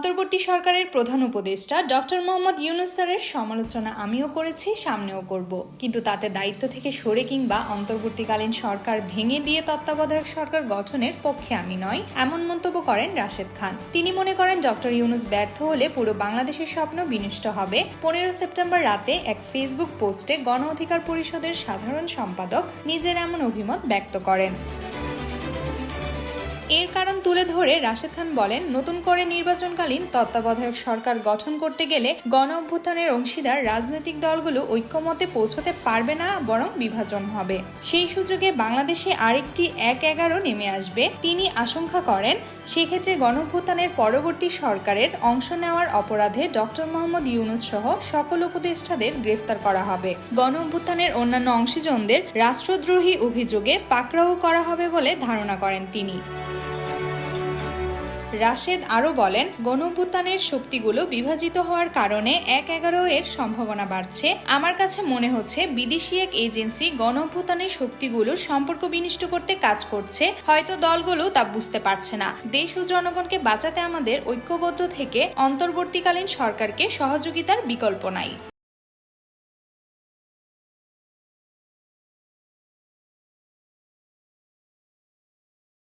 অন্তর্বর্তী সরকারের প্রধান উপদেষ্টা ডক্টর মোহাম্মদ ইউনুস স্যারের সমালোচনা আমিও করেছি, সামনেও করব। কিন্তু তাতে দায়িত্ব থেকে সরে কিংবা অন্তর্বর্তীকালীন সরকার ভেঙে দিয়ে তত্ত্বাবধায়ক সরকার গঠনের পক্ষে আমি নয়, এমন মন্তব্য করেন রাশেদ খান। তিনি মনে করেন ডক্টর ইউনুস ব্যর্থ হলে পুরো বাংলাদেশের স্বপ্ন বিনষ্ট হবে। পনেরো সেপ্টেম্বর রাতে এক ফেসবুক পোস্টে গণ অধিকার পরিষদের সাধারণ সম্পাদক নিজের এমন অভিমত ব্যক্ত করেন। এর কারণ তুলে ধরে রাশেদ খান বলেন, নতুন করে নির্বাচনকালীন তত্ত্বাবধায়ক সরকার গঠন করতে গেলে গণ অভ্যুত্থানের অংশীদার রাজনৈতিক দলগুলো ঐক্যমতে পৌঁছতে পারবে না বরং বিভাজন হবে। সেই সুযোগে বাংলাদেশে আরেকটি এক এগারো নেমে আসবে। তিনি আশঙ্কা করেন, সেক্ষেত্রে গণঅভ্যুত্থানের পরবর্তী সরকারের অংশ নেওয়ার অপরাধে ডক্টর মোহাম্মদ ইউনুস সহ সকল উপদেষ্টাদের গ্রেফতার করা হবে। গণ অভ্যুত্থানের অন্যান্য অংশীজনদের রাষ্ট্রদ্রোহী অভিযোগে পাকড়াও করা হবে বলে ধারণা করেন তিনি। রাশেদ আরও বলেন গণভুত্থানের শক্তিগুলো বিভাজিত হওয়ার কারণে এক এগারো এর সম্ভাবনা বাড়ছে। আমার কাছে মনে হচ্ছে বিদেশি এক এজেন্সি গণভুত্থানের শক্তিগুলোর সম্পর্ক বিনিষ্ট করতে কাজ করছে। হয়তো দলগুলো তা বুঝতে পারছে না। দেশ ও জনগণকে বাঁচাতে আমাদের ঐক্যবদ্ধ থেকে অন্তর্বর্তীকালীন সরকারকে সহযোগিতার বিকল্প নাই।